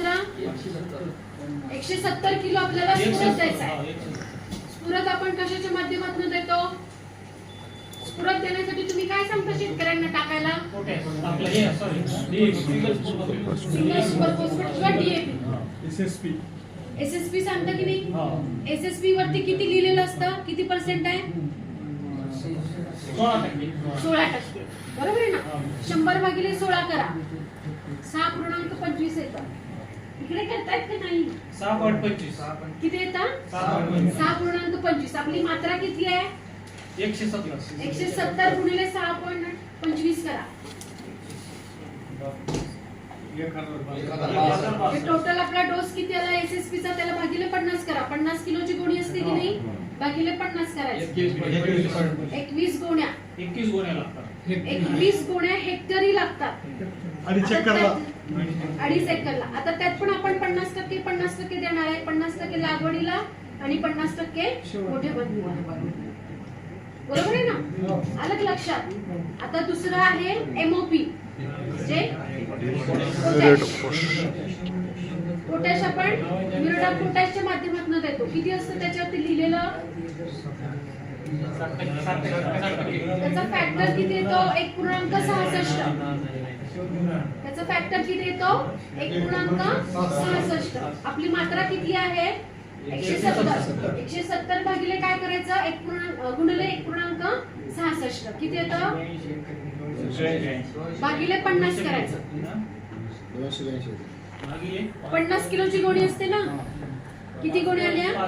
मात्रा एकशे सत्तर किलो आपल्याला स्फुरत द्यायचा आहे. स्फुरत आपण कशाच्या माध्यमातून देतो? स्फुरत देण्यासाठी तुम्ही काय सांगता शेतकऱ्यांना टाकायला? हे सिंगल सिंगल सुपर फॉस्फेट किंवा डीएपी एसएसपी एसएसपी सांगता की नाही? हा. एसएसपी वरती किती लिहिलेलं असतं? किती पर्सेंट आहे? सोळा टक्के. सोळा टक्के. बरोबर आहे ना? शंभर भागिले सोळा करा. सहा पूर्णांक पंचवीस येतं. इकडे करतायत का नाही सहा पॉईंट पंचवीस. किती येतात सहा पूर्णांक पंचवीस. आपली मात्रा किती आहे? एकशे सत्तर. एकशे सत्तर गुणिले सहा पॉईंट पंचवीस करा. हे टोटल आपला डोस किती आला? एसएसपी चा त्याला भागिले पन्नास करा. पन्नास किलोची गोणी असते की नाही? भागिले पन्नास करायचं. एकवीस गोण्या. एकवीस गोण्या लागतात. एकवीस गोण्या हेक्टरी लागतात. आणि चेक करायला अडीच एकरला. आता त्यात पण आपण पन्नास टक्के पन्नास टक्के देणार आहे. पन्नास टक्के लागवडीला आणि पन्नास टक्के मोठे बंधूला बरोबर आहे ना? आलं लक्षात? आता दुसरं आहे एमओपी जे पोटॅश. आपण म्युरेट पोटॅशच्या माध्यमातून देतो. किती असतं त्याच्यावरती लिहिलेलं? त्याचा फॅक्टर किती येतो? एक पूर्णांक सहासष्ट. त्याचा फॅक्टर किती येतो? एक पूर्णांक सहासष्ट. आपली मात्रा किती आहे? एकशे सत्तर. एकशे सत्तर भागिले काय करायचं? एक पूर्णांक गुणिले एक पूर्णांक सहासष्ट. किती येतं? भागिले पन्नास करायचं. पन्नास किलोची गोणी असते ना? किती गोणी आल्या?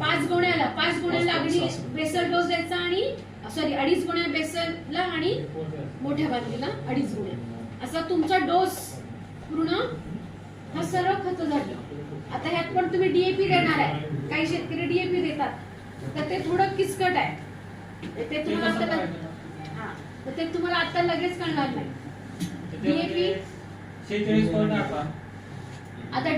पाच. गोण्याला पाच गोण्याला लागणी बेसल डोस द्यायचा आणि सॉरी अडीच गोण्या बेसलला आणि मोठ्या बादलीला अडीच गोण्या असा तुमचा डोस पूर्ण हा सर्व खत झाली. आता ह्यात पण तुम्ही डीएपी देणार आहे. काही शेतकरी डीएपी देतात. तर ते थोडं किचकट आहे. ते तुम्हाला आता हा. तर ते तुम्हाला आता लगेच कळणार नाही. आठ आता